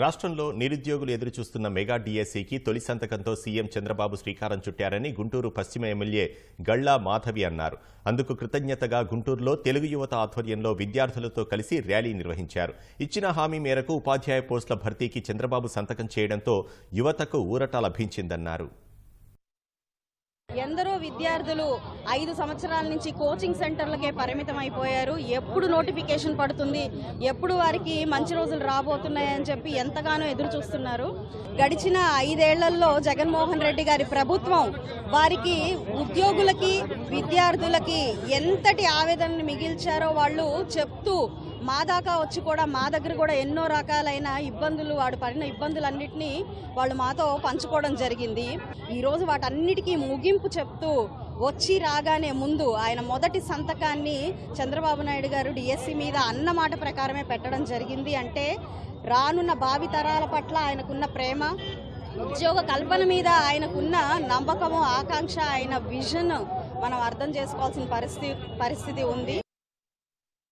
రాష్ట్రంలో నిరుద్యోగులు ఎదురుచూస్తున్న మెగా డిఎస్సికి తొలి సంతకంతో సీఎం చంద్రబాబు శ్రీకారం చుట్టారని గుంటూరు పశ్చిమ ఎమ్మెల్యే గళ్ళా మాధవి అన్నారు. అందుకు కృతజ్ఞతగా గుంటూరులో తెలుగు యువత ఆధ్వర్యంలో విద్యార్థులతో కలిసి ర్యాలీ నిర్వహించారు. ఇచ్చిన హామీ మేరకు ఉపాధ్యాయ పోస్టుల భర్తీకి చంద్రబాబు సంతకం చేయడంతో యువతకు ఊరట లభించిందన్నారు. ఎందరో విద్యార్థులు ఐదు సంవత్సరాల నుంచి కోచింగ్ సెంటర్లకే పరిమితం అయిపోయారు ఎప్పుడు నోటిఫికేషన్ పడుతుంది? ఎప్పుడు వారికి మంచి రోజులు రాబోతున్నాయని చెప్పి ఎంతగానో ఎదురు చూస్తున్నారు. గడిచిన ఐదేళ్ళలో జగన్మోహన్ రెడ్డి గారి ప్రభుత్వం వారికి ఉద్యోగులకి విద్యార్థులకి ఎంతటి ఆవేదనను మిగిల్చారో వాళ్ళు చెప్తూ మా దాకా వచ్చి కూడా మా దగ్గర కూడా ఎన్నో రకాలైన ఇబ్బందులు వాడు పడిన ఇబ్బందులన్నింటినీ వాళ్ళు మాతో పంచుకోవడం జరిగింది. ఈరోజు వాటన్నిటికీ ముగింపు చెప్తూ వచ్చి రాగానే ముందు ఆయన మొదటి సంతకాన్ని చంద్రబాబు నాయుడు గారు డిఎస్సి మీద అన్నమాట ప్రకారమే పెట్టడం జరిగింది. అంటే రానున్న భావి తరాల పట్ల ఆయనకున్న ప్రేమ ఉద్యోగ కల్పన మీద ఆయనకున్న నమ్మకము ఆకాంక్ష ఆయన విజన్ మనం అర్థం చేసుకోవాల్సిన పరిస్థితి పరిస్థితి ఉంది.